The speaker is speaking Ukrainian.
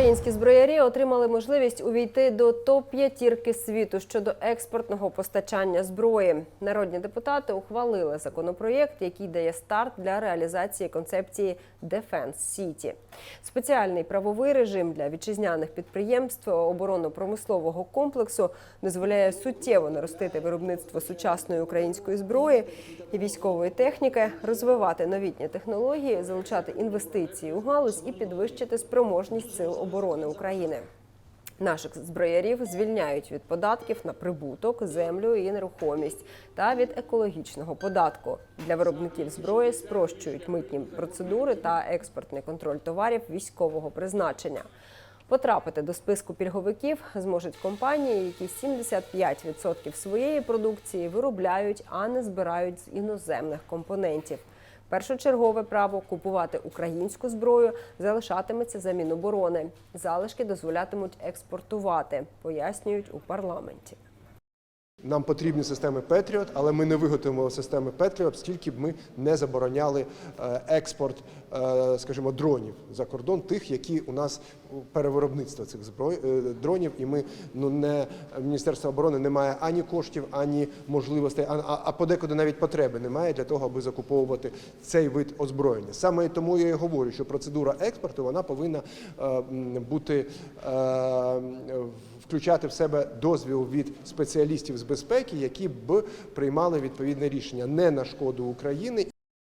Українські зброярі отримали можливість увійти до топ-п'ятірки світу щодо експортного постачання зброї. Народні депутати ухвалили законопроєкт, який дає старт для реалізації концепції Defense City. Спеціальний правовий режим для вітчизняних підприємств оборонно-промислового комплексу дозволяє суттєво наростити виробництво сучасної української зброї і військової техніки, розвивати новітні технології, залучати інвестиції у галузь і підвищити спроможність сил оборони України. Наших зброярів звільняють від податків на прибуток, землю і нерухомість та від екологічного податку. Для виробників зброї спрощують митні процедури та експортний контроль товарів військового призначення. Потрапити до списку пільговиків зможуть компанії, які 75% своєї продукції виробляють, а не збирають з іноземних компонентів. Першочергове право купувати українську зброю залишатиметься за Міноборони. Залишки дозволятимуть експортувати, пояснюють у парламенті. Нам потрібні системи Patriot, але ми не виготовимо системи Patriot, стільки б ми не забороняли е, експорт, е, скажімо, дронів за кордон, тих, які у нас перевиробництво цих зброй е, дронів, і ми ну не міністерство оборони не має ані коштів, ані можливостей, а, а, подекуди навіть потреби немає для того, аби закуповувати цей вид озброєння. Саме тому я і говорю, що процедура експорту вона повинна бути е, включати в себе дозвіл від спеціалістів з безпеки, які б приймали відповідне рішення не на шкоду України.